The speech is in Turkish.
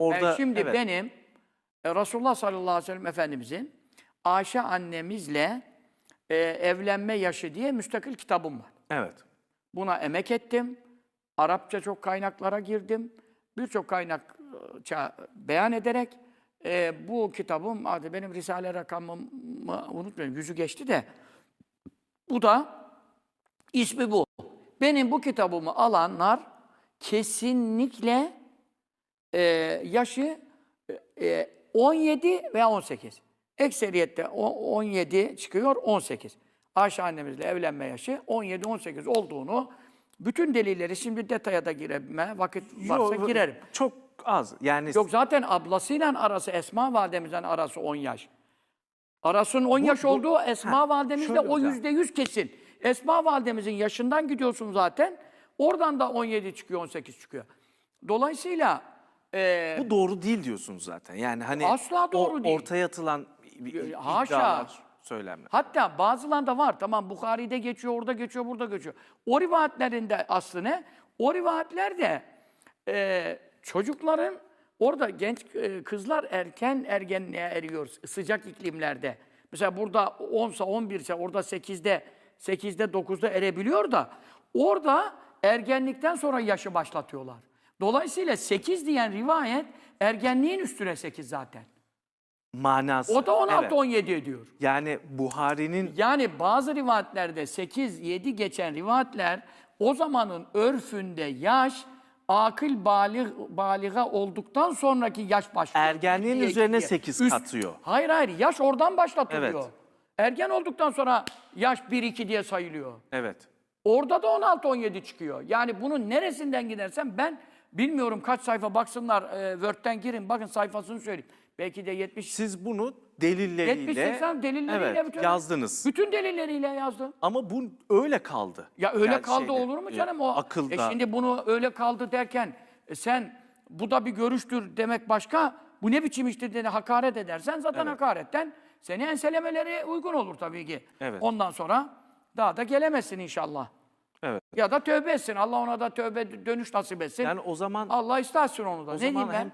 Orada E, şimdi evet. benim e, Resulullah sallallahu aleyhi ve sellem Efendimizin Ayşe annemizle e, evlenme yaşı diye müstakil kitabım var. Evet. Buna emek ettim. Arapça çok kaynaklara girdim. Birçok kaynakça beyan ederek e, bu kitabım, adı benim Risale rakamımı unutmayın, yüzü geçti de bu da ismi bu. Benim bu kitabımı alanlar kesinlikle e, yaşı e, 17 veya 18. Ekseriyette o- 17 çıkıyor 18. Ayşe annemizle evlenme yaşı 17-18 olduğunu bütün delilleri şimdi detaya da gireme vakit varsa Yo, girerim. Çok az. Yani Yok zaten ablasıyla arası Esma validemizden arası 10 yaş. Arasının 10 yaş bu- olduğu Esma Ha, validemizle şöyle o yüzde yüz kesin. Esma validemizin yaşından gidiyorsun zaten. Oradan da 17 çıkıyor, 18 çıkıyor. Dolayısıyla e, bu doğru değil diyorsunuz zaten. Yani hani Asla doğru o değil. ortaya atılan Haşa. iddialar, söylemler. Hatta bazılarında var. Tamam Bukhari'de geçiyor, orada geçiyor, burada geçiyor. O rivayetlerinde aslı ne? O rivayetler de e, çocukların orada genç e, kızlar erken ergenliğe eriyor sıcak iklimlerde. Mesela burada 10'sa 11 ise orada 8'de 8'de 9'da erebiliyor da orada ergenlikten sonra yaşı başlatıyorlar. Dolayısıyla 8 diyen rivayet ergenliğin üstüne 8 zaten. Manası. O da 16 Evet. 17 ediyor. Yani Buhari'nin Yani bazı rivayetlerde 8-7 geçen rivayetler o zamanın örfünde yaş akıl balig, baliga olduktan sonraki yaş başlıyor. Ergenliğin İkiye, üzerine ikiye. sekiz Üst- katıyor. Hayır hayır yaş oradan başlatılıyor. Evet. Ergen olduktan sonra yaş 1-2 diye sayılıyor. evet. Orada da 16-17 çıkıyor. Yani bunun neresinden gidersem ben bilmiyorum kaç sayfa baksınlar e, Word'den girin bakın sayfasını söyleyeyim. Belki de 70 Siz bunu delilleriyle 70-80 delilleriyle evet, bütün, yazdınız. Bütün delilleriyle yazdım. Ama bu öyle kaldı. Ya öyle Yani kaldı şeyde, olur mu e, canım o? Akılda. E şimdi bunu öyle kaldı derken e, sen bu da bir görüştür demek başka. Bu ne biçim iştir dedi hakaret edersen zaten hakaretten seni enselemeleri uygun olur tabii ki. Evet. Ondan sonra daha da gelemezsin inşallah. Evet. Ya da tövbe etsin. Allah ona da tövbe dönüş nasip etsin. Yani o zaman Allah istersin onu da. o ne zaman diyeyim ben? hem